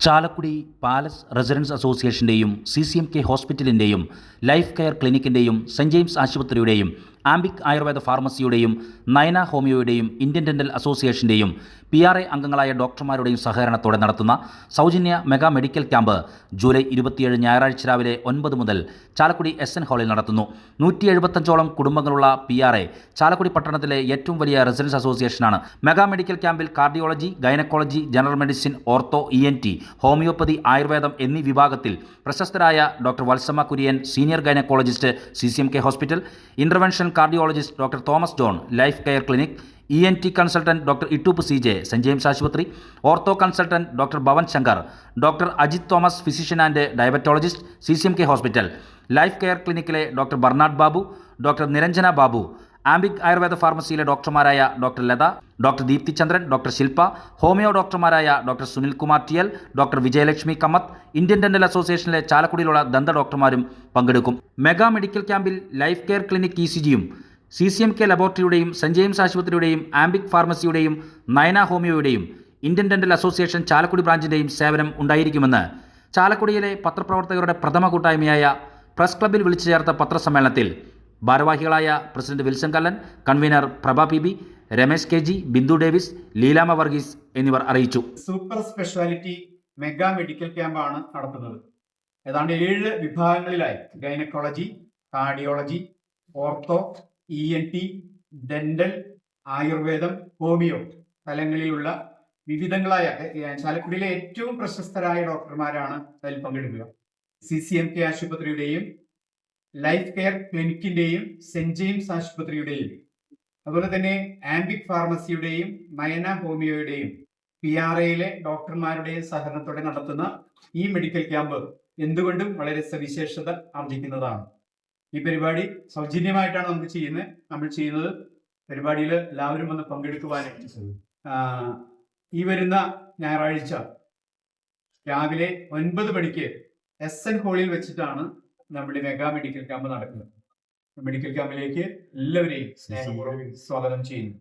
Chalakudy palace residence അസോസിയേഷന്റെയും C C M K ഹോസ്പിറ്റലിന്റെയും life care ക്ലിനിക്കിന്റെയും സെന്റ് ജെയിംസ് ആശുപത്രിയുടെയും ആംബിക് ആയുർവേദ ഫാർമസിയുടെയും നയന ഹോമിയോയുടെയും ഇന്ത്യൻ ഡെന്റൽ അസോസിയേഷന്റെയും പി ആർ എ അംഗങ്ങളായ ഡോക്ടർമാരുടെയും സഹകരണത്തോടെ നടത്തുന്ന സൗജന്യ മെഗാ മെഡിക്കൽ ക്യാമ്പ് ജൂലൈ ഇരുപത്തിയേഴ് ഞായറാഴ്ച രാവിലെ ഒൻപത് മുതൽ ചാലക്കുടി എസ് എൻ ഹാളിൽ നടത്തുന്നു. നൂറ്റി എഴുപത്തഞ്ചോളം കുടുംബങ്ങളുള്ള പി ആർ എ ചാലക്കുടി പട്ടണത്തിലെ ഏറ്റവും വലിയ റെസിഡൻസ് അസോസിയേഷനാണ്. മെഗാ മെഡിക്കൽ ക്യാമ്പിൽ cardiology gynaecology general medicine ortho E N T homoeopathy ആയുർവേദം എന്നീ വിഭാഗത്തിൽ പ്രശസ്തരായ doctor Valsamma Kurian senior gynaecologist C C M K hospital intervention cardiologist doctor Thomas John life care clinic E N T consultant doctor Ittoop C J saint James ആശുപത്രി ortho consultant doctor Bhavan Shankar doctor Ajith Thomas physician and diabetologist C C M K hospital life care ക്ലിനിക്കിലെ doctor Bernard Babu doctor Niranjana Babu Ambic Ayurveda ഫാർമസിയിലെ ഡോക്ടർമാരായ doctor Latha doctor Deepthi Chandran doctor Shilpa homeo ഡോക്ടർമാരായ doctor Sunil Kumar T L doctor Vijayalakshmi Kamath Indian dental അസോസിയേഷനിലെ ചാലക്കുടിയിലുള്ള ദന്ത ഡോക്ടർമാരും പങ്കെടുക്കും. Mega medical ക്യാമ്പിൽ life care clinic E C ജിയും C C M K ലബോറട്ടറിയുടെയും saint James ആശുപത്രിയുടെയും ആംബിക് ഫാർമസിയുടെയും നയന ഹോമിയോയുടെയും ഇന്ത്യൻ ഡെന്റൽ അസോസിയേഷൻ ചാലക്കുടി ബ്രാഞ്ചിന്റെയും സേവനം ഉണ്ടായിരിക്കുമെന്ന് ചാലക്കുടിയിലെ പത്രപ്രവർത്തകരുടെ പ്രഥമ കൂട്ടായ്മയായ പ്രസ് ക്ലബ്ബിൽ വിളിച്ചു ചേർത്ത പത്രസമ്മേളനത്തിൽ ഭാരവാഹികളായ president Wilson Kallan convener Prabha P B Ramesh K G Bindu Davis Leelama Varghese എന്നിവർ അറിയിച്ചു. സൂപ്പർ സ്പെഷ്യാലിറ്റി മെഗാ മെഡിക്കൽ ക്യാമ്പാണ് നടത്തുന്നത്. ഏതാണ്ട് ഏഴ് വിഭാഗങ്ങളിലായി. Gynaecology cardiology ortho E N T dental ആയുർവേദം ഹോമിയോ തലങ്ങളിലുള്ള വിവിധങ്ങളായ ചാലക്കുടിയിലെ ഏറ്റവും പ്രശസ്തരായ ഡോക്ടർമാരാണ് അതിൽ പങ്കെടുക്കുക. സി സി എം കെ ആശുപത്രിയുടെയും ലൈഫ് കെയർ ക്ലിനിക്കിന്റെയും സെന്റ് ജെയിംസ് ആശുപത്രിയുടെയും അതുപോലെ തന്നെ ആംബിക് ഫാർമസിയുടെയും നയന ഹോമിയോയുടെയും പി ആർ എയിലെ ഡോക്ടർമാരുടെയും സഹകരണത്തോടെ നടത്തുന്ന ഈ മെഡിക്കൽ ക്യാമ്പ് എന്തുകൊണ്ടും വളരെ സവിശേഷത ആർജിക്കുന്നതാണ്. ഈ പരിപാടി സൗജന്യമായിട്ടാണ് നമുക്ക് ചെയ്യുന്നത്. നമ്മൾ ചെയ്യുന്നത് പരിപാടിയിൽ എല്ലാവരും വന്ന് പങ്കെടുക്കുവാനായിട്ട് ഈ വരുന്ന ഞായറാഴ്ച രാവിലെ ഒൻപത് മണിക്ക് എസ് എൻ ഹോളിൽ വെച്ചിട്ടാണ് നമ്മുടെ മെഗാ മെഡിക്കൽ ക്യാമ്പ് നടക്കുന്നത്. മെഡിക്കൽ ക്യാമ്പിലേക്ക് എല്ലാവരെയും സ്നേഹപൂർവം സ്വാഗതം ചെയ്യുന്നു.